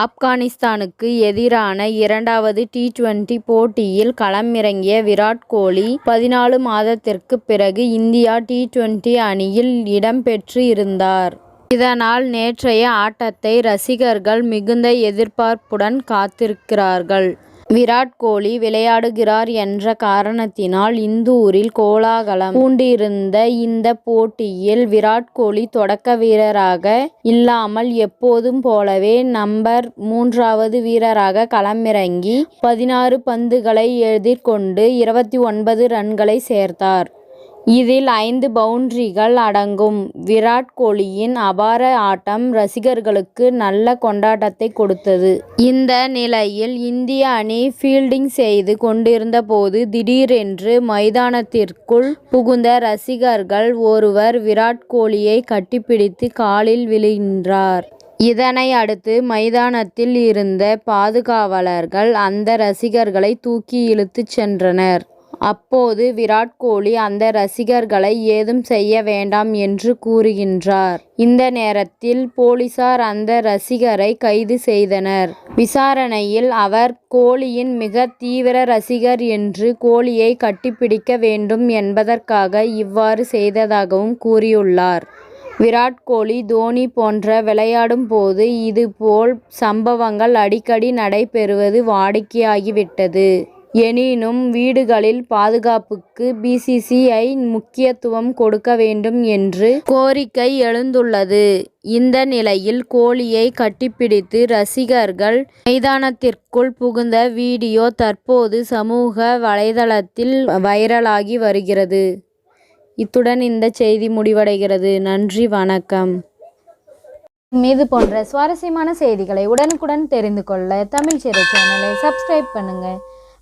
ஆப்கானிஸ்தானுக்கு எதிரான இரண்டாவது டி டுவெண்டி போட்டியில் களமிறங்கிய விராட் கோலி பதினாலு மாதத்திற்கு பிறகு இந்தியா டி டுவெண்டி அணியில் இடம்பெற்று இருந்தார். இதனால் நேற்றைய ஆட்டத்தை ரசிகர்கள் மிகுந்த எதிர்பார்ப்புடன் காத்திருக்கிறார்கள். விராட் கோலி விளையாடுகிறார் என்ற காரணத்தினால் இந்தூரில் கோலாகலம் பூண்டிருந்த இந்த போட்டியில் விராட் கோலி தொடக்க வீரராக இல்லாமல் எப்போதும் போலவே நம்பர் மூன்றாவது வீரராக களமிறங்கி பதினாறு பந்துகளை எதிர்கொண்டு இருபத்தி ஒன்பது ரன்களை சேர்த்தார். இதில் ஐந்து பவுண்டரிகள் அடங்கும். விராட் கோலியின் அபார ஆட்டம் ரசிகர்களுக்கு நல்ல கொண்டாட்டத்தை கொடுத்தது. இந்த நிலையில் இந்திய அணி ஃபீல்டிங் செய்து கொண்டிருந்த போது திடீரென்று மைதானத்திற்குள் புகுந்த ரசிகர்கள் ஒருவர் விராட் கோலியை கட்டிப்பிடித்து காலில் விழுகின்றார். இதனை அடுத்து மைதானத்தில் இருந்த பாதுகாவலர்கள் அந்த ரசிகர்களை தூக்கி இழுத்துச் சென்றனர். அப்போது விராட் கோலி அந்த ரசிகர்களை ஏதும் செய்ய வேண்டாம் என்று கூறுகின்றார். இந்த நேரத்தில் போலீசார் அந்த ரசிகரை கைது செய்தனர். விசாரணையில் அவர் கோலியின் மிக தீவிர ரசிகர் என்று கோலியை கட்டிப்பிடிக்க வேண்டும் என்பதற்காக இவ்வாறு செய்ததாகவும் கூறியுள்ளார். விராட் கோலி தோனி போன்ற விளையாடும் போது இது போல் சம்பவங்கள் அடிக்கடி நடைபெறுவது வாடிக்கையாகிவிட்டது. எனினும் வீடுகளில் பாதுகாப்புக்கு பிசிசிஐ முக்கியத்துவம் கொடுக்க வேண்டும் என்று கோரிக்கை எழுந்துள்ளது. இந்த நிலையில் கோலியை கட்டிப்பிடித்து ரசிகர்கள் மைதானத்திற்குள் புகுந்த வீடியோ தற்போது சமூக வலைதளத்தில் வைரலாகி வருகிறது. இத்துடன் இந்த செய்தி முடிவடைகிறது. நன்றி வணக்கம். மீது இது போன்ற சுவாரஸ்யமான செய்திகளை உடனுக்குடன் தெரிந்து கொள்ள தமிழ் சிறை சேனலை சப்ஸ்கிரைப் பண்ணுங்க.